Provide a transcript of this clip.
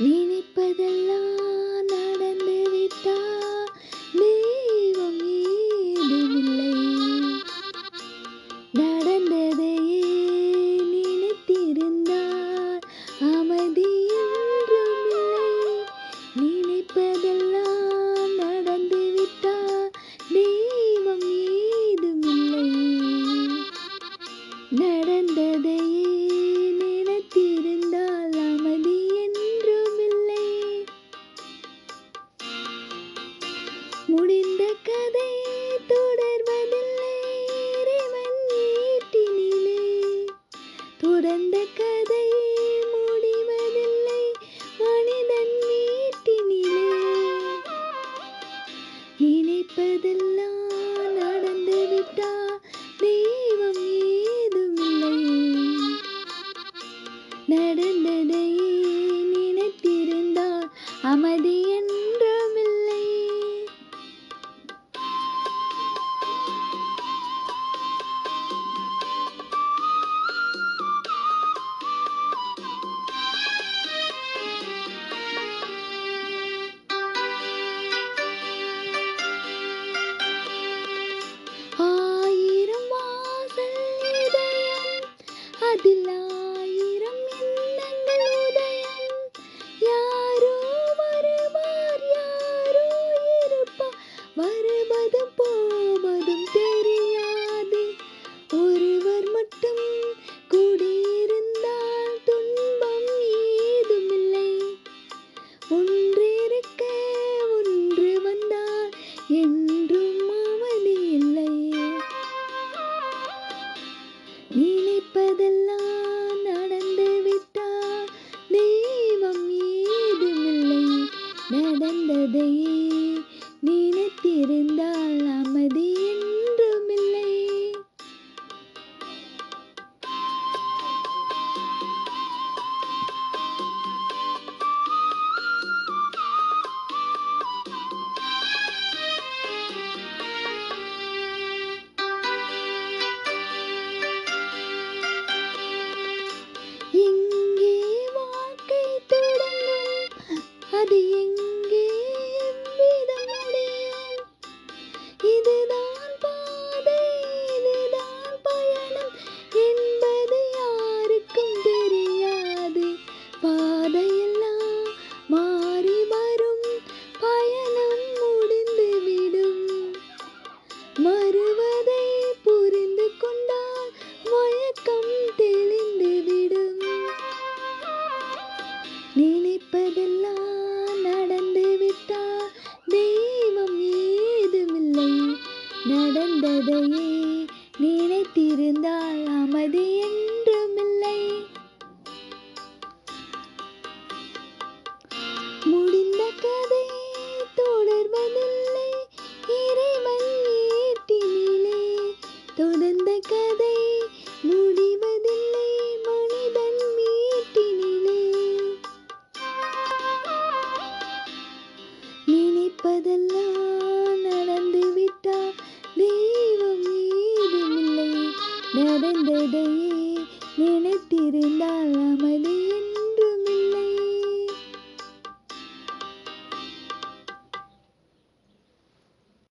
நினைப்பதெல்லாம் இந்த கதை முடிவதில்லை. மனிதன் நீட்டினிலே நினைப்பதில்லை அதில் ஆயிரம் எண்ணங்கள் உதயம். யாரோ வருவார் யாரோ இருப்பார். வருவதும் போவதும் தெரியாது. ஒருவர் மட்டும் குடியிருந்தால் துன்பம் ஏதுமில்லை. ஒன்றிருக்க ஒன்று வந்தால் என்றும் அவதி இல்லை நீ கதையே நினைத்திருந்தால் அமைதி என்றுமில்லை. எங்கே வாழ்க்கை தொடங்கும். அது எங்க நடந்ததையே நினைத்திருந்தால் அமைதி என்றுமில்லை. முடிந்த கதை தொடர்வதில்லை இறைவன் ஏட்டினிலே தொடர்ந்த கதை முடிவதில்லை. மனிதன் மீட்டினிலே நினைப்பதல்ல. நடந்ததை நினைத்திருந்தால் அமைதி